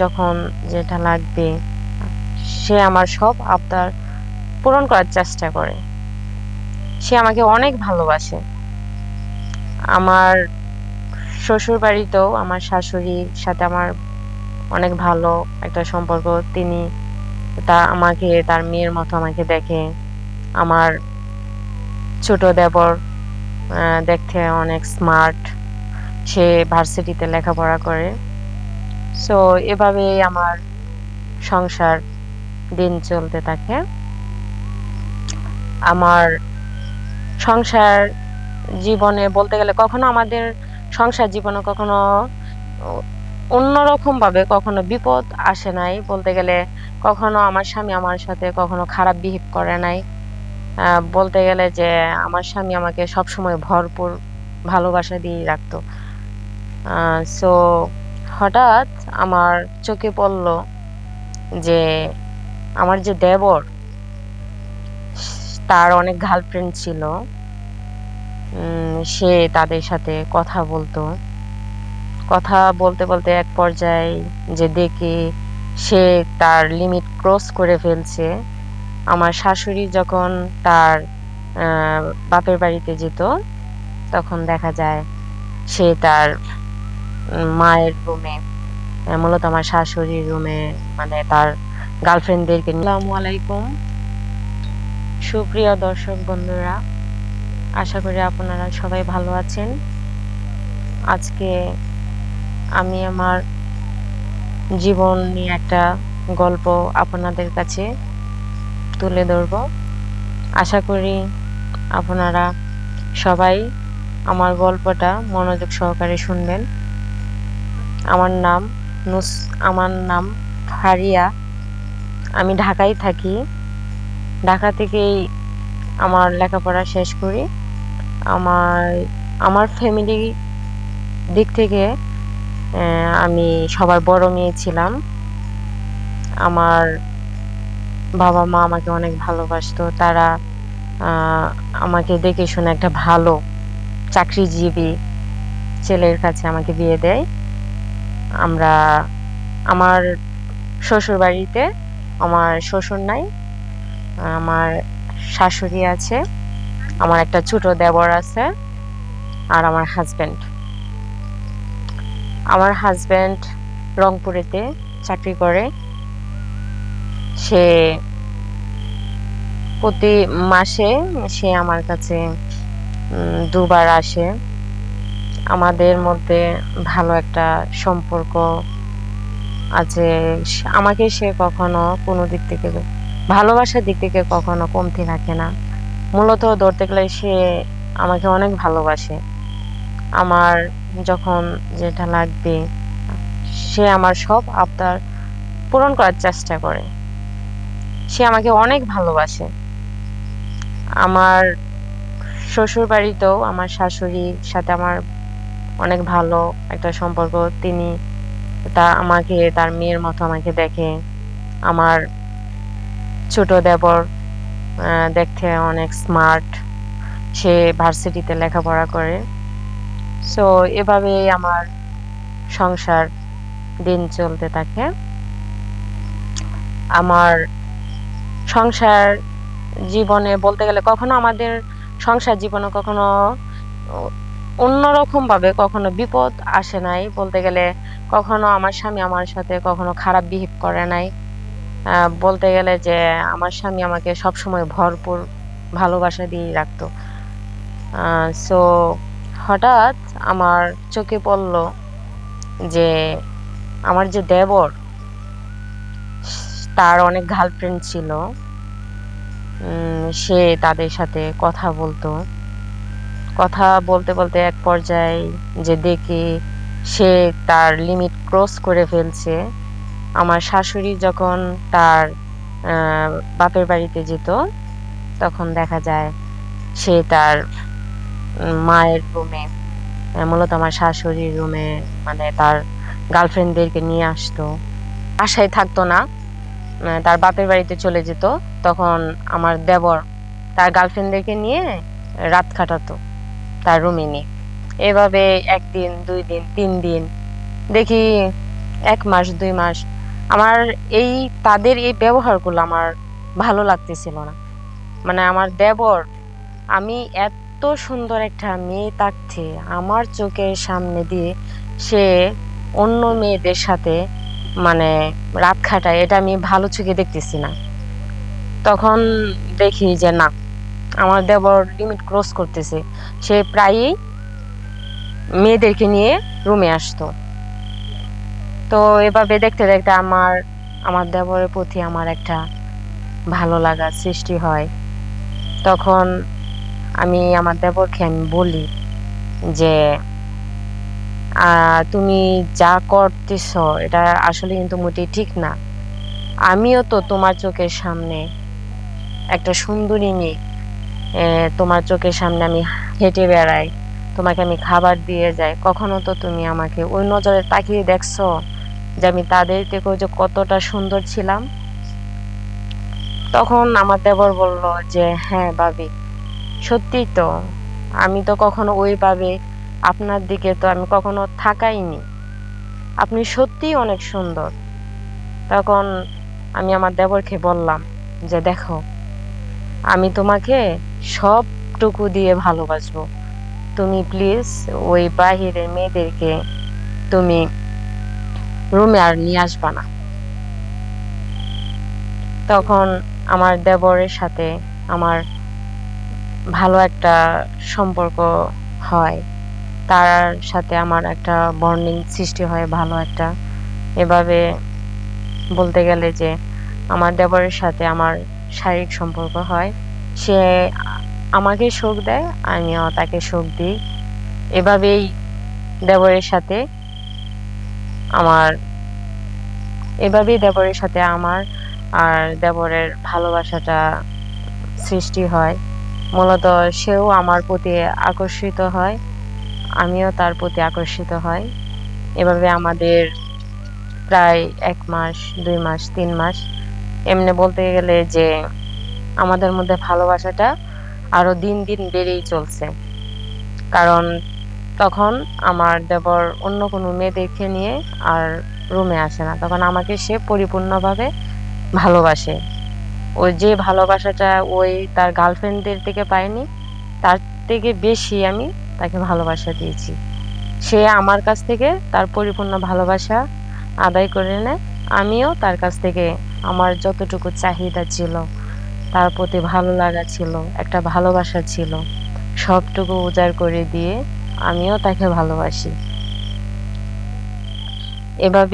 যখন যেটা লাগবে, সে আমার সব আবদার পূরণ করার চেষ্টা করে। সে আমাকে অনেক ভালোবাসে। আমার শ্বশুর বাড়িতেও আমার শাশুড়ির সাথে আমার অনেক ভালো একটা সম্পর্ক। তিনি তা আমাকে, তার মেয়ের মতো আমাকে দেখে। আমার ছোট দেবর দেখতে অনেক স্মার্ট সে ভার্সিটিতে লেখাপড়া করে। সো এভাবেই আমার সংসার দিন চলতে থাকে। আমার সংসার জীবনে বলতে গেলে কখনো আমাদের সংসার জীবনে কখনো অন্যরকম ভাবে কখনো বিপদ আসে নাই। বলতে গেলে কখনো আমার স্বামী আমার সাথে কখনো খারাপ বিহেভ করে নাই। বলতে গেলে যে আমার স্বামী আমাকে সবসময় ভরপুর ভালোবাসা দিয়ে রাখতো। সো হঠাৎ আমার চোখে পড়ল যে আমার যে দেবর, তার অনেক গার্লফ্রেন্ড ছিল। সে তাদের সাথে কথা বলতো। কথা বলতে বলতে এক পর্যায়ে যে দেখি সে তার লিমিট ক্রস করে ফেলছে। আমার শাশুড়ি যখন তার বাপের বাড়িতে যেত, তখন দেখা যায় সে তার মায়ের রুমে মূলত আমার শাশুড়ির রুমে মানে তার গার্লফ্রেন্ডদেরকে আসসালামু আলাইকুম। সুপ্রিয় দর্শক বন্ধুরা, আশা করি আপনারা সবাই ভালো আছেন। আজকে আমি আমার জীবন নিয়ে একটা গল্প আপনাদের কাছে তুলে ধরব। আশা করি আপনারা সবাই আমার গল্পটা মনোযোগ সহকারে শুনবেন। আমার নাম নুস, আমার নাম ফারিয়া। আমি ঢাকায় থাকি। ঢাকা থেকেই আমার লেখাপড়া শেষ করি। আমার আমার ফ্যামিলি দিক থেকে আমি সবার বড় মেয়ে ছিলাম। আমার বাবা মা আমাকে অনেক ভালোবাসতো। তারা আমাকে দেখে শুনে একটা ভালো চাকরিজীবী ছেলের কাছে আমাকে বিয়ে দেয়। আমরা আমার শ্বশুর বাড়িতে আমার শ্বশুর নাই, আমার শাশুড়ি আছে, আমার একটা ছোট দেবর আছে আর আমার হাজব্যান্ড আমার হাজব্যান্ড রংপুরেতে চাকরি করে। সে প্রতি মাসে সে আমার কাছে দুবার আসে। আমাদের মধ্যে ভালো একটা সম্পর্ক আছে। আমাকে সে কখনো কোনো দিক থেকে ভালোবাসার দিক থেকে কখনো কমতি রাখে না। মূলত ধরতে গেলে সে আমাকে অনেক ভালোবাসে। আমার যখন যেটা লাগবে, সে আমার সব আবদার পূরণ করার চেষ্টা করে। সে আমাকে অনেক ভালোবাসে। আমার শ্বশুর বাড়িতেও আমার শাশুড়ির সাথে আমার অনেক ভালো একটা সম্পর্ক। তিনি তা আমাকে, তার মেয়ের মতো আমাকে দেখে। আমার ছোট দেবর দেখতে অনেক স্মার্ট সে ভার্সিটিতে লেখাপড়া করে। সো এভাবেই আমার সংসার দিন চলতে থাকে। আমার সংসার জীবনে বলতে গেলে কখনো আমাদের সংসার জীবনে কখনো অন্যরকম ভাবে কখনো বিপদ আসে নাই। বলতে গেলে কখনো আমার স্বামী আমার সাথে কখনো খারাপ বিহেভ করে নাই। বলতে গেলে যে আমার স্বামী আমাকে সবসময় ভরপুর ভালোবাসা দিয়ে রাখতো। সো হঠাৎ আমার চোখে পড়ল যে আমার যে দেবর, তার অনেক গার্লফ্রেন্ড ছিল। সে তাদের সাথে কথা বলতো। কথা বলতে বলতে এক পর্যায়ে যে দেখি সে তার লিমিট ক্রস করে ফেলছে। আমার শাশুড়ি যখন তার বাপের বাড়িতে যেত, তখন দেখা যায় সে তার মায়ের রুমে মূলত আমার শাশুড়ির রুমে মানে তার গার্লফ্রেন্ডদেরকে নিয়ে আসতো। বাসায় থাকতো না তার বাপের বাড়িতে চলে যেত, তখন আমার দেবর তার গার্লফ্রেন্ডদেরকে নিয়ে রাত কাটাতো। তার রুমে নিয়ে এভাবে একদিন, দুই দিন, তিন দিন, দেখি এক মাস, দুই মাস আমার এই, তাদের এই ব্যবহারগুলো আমার ভালো লাগতেছিল না। মানে আমার দেবর, আমি এত সুন্দর একটা মেয়ে থাকতে আমার চোখের সামনে দিয়ে সে অন্য মেয়েদের সাথে মানে রাত খাটায়, এটা আমি ভালো চোখে দেখতেছি না। তখন দেখি যে না আমার দেবর লিমিট ক্রস করতেছে। সে প্রায়ই মেয়েদেরকে নিয়ে রুমে আসতো। তো এভাবে দেখতে দেখতে আমার আমার দেবরের প্রতি আমার একটা ভালো লাগা সৃষ্টি হয়। তখন আমি আমার দেবরকে আমি বলি যে তুমি যা করতেছ, এটা আসলে কিন্তু মোটেই ঠিক না। আমিও তো তোমার চোখের সামনে একটা সুন্দরী মেয়ে তোমার চোখের সামনে আমি হেঁটে বেড়াই, তোমাকে আমি খাবার দিয়ে যাই। কখনো তো তুমি আমাকে ওই নজরে তাকিয়ে দেখছ যে আমি তাদের থেকেও যে কতটা সুন্দর ছিলাম? তখন আমার দেবর বলল যে হ্যাঁ ভাবি। সত্যিই তো, আমি তো কখনো ওইভাবে আপনার দিকে তো আমি কখনো থাকাইনি আপনি সত্যিই অনেক সুন্দর। তখন আমি আমার দেবরকে বললাম যে, দেখো, আমি তোমাকে সবটুকু দিয়ে ভালোবাসবো। তুমি প্লিজ ওই বাহিরের মেয়েদেরকে তুমি রুমে আর নিয়ে আসবা না। তখন আমার দেবরের সাথে আমার ভালো একটা সম্পর্ক হয়। তার সাথে আমার একটা বন্ডিং সৃষ্টি হয় ভালো একটা। এভাবে বলতে গেলে যে আমার দেবরের সাথে আমার শারীরিক সম্পর্ক হয়। সে আমাকে শোক দেয়, আমিও তাকে শোক দিই। এভাবেই দেবরের সাথে আমার এভাবেই দেবরের সাথে আমার আর দেবরের ভালোবাসাটা সৃষ্টি হয়। মূলত সেও আমার প্রতি আকর্ষিত হয়, আমিও তার প্রতি আকর্ষিত হই এভাবে আমাদের প্রায় এক মাস, দুই মাস, তিন মাস। এমনি বলতে গেলে যে আমাদের মধ্যে ভালোবাসাটা আরও দিন দিন বেড়েই চলছে। কারণ তখন আমার দেবর অন্য কোনো মেয়েদেরকে নিয়ে আর রুমে আসে না। তখন আমাকে সে পরিপূর্ণভাবে ভালোবাসে। ওই যে ভালোবাসাটা ওই তার গার্লফ্রেন্ডদের থেকে পায়নি, তার থেকে বেশি আমি তাকে ভালোবাসা দিয়েছি। সে আমার কাছ থেকে তার পরিপূর্ণ ভালোবাসা আদায় করে নেয়। আমিও তার কাছ থেকে আমার যতটুকু চাহিদা ছিল তার প্রতি ভালো লাগা ছিল, একটা ভালোবাসা ছিল। সবটুকু উজাড় করে দিয়ে আমিও তাকে ভালোবাসি। এভাবে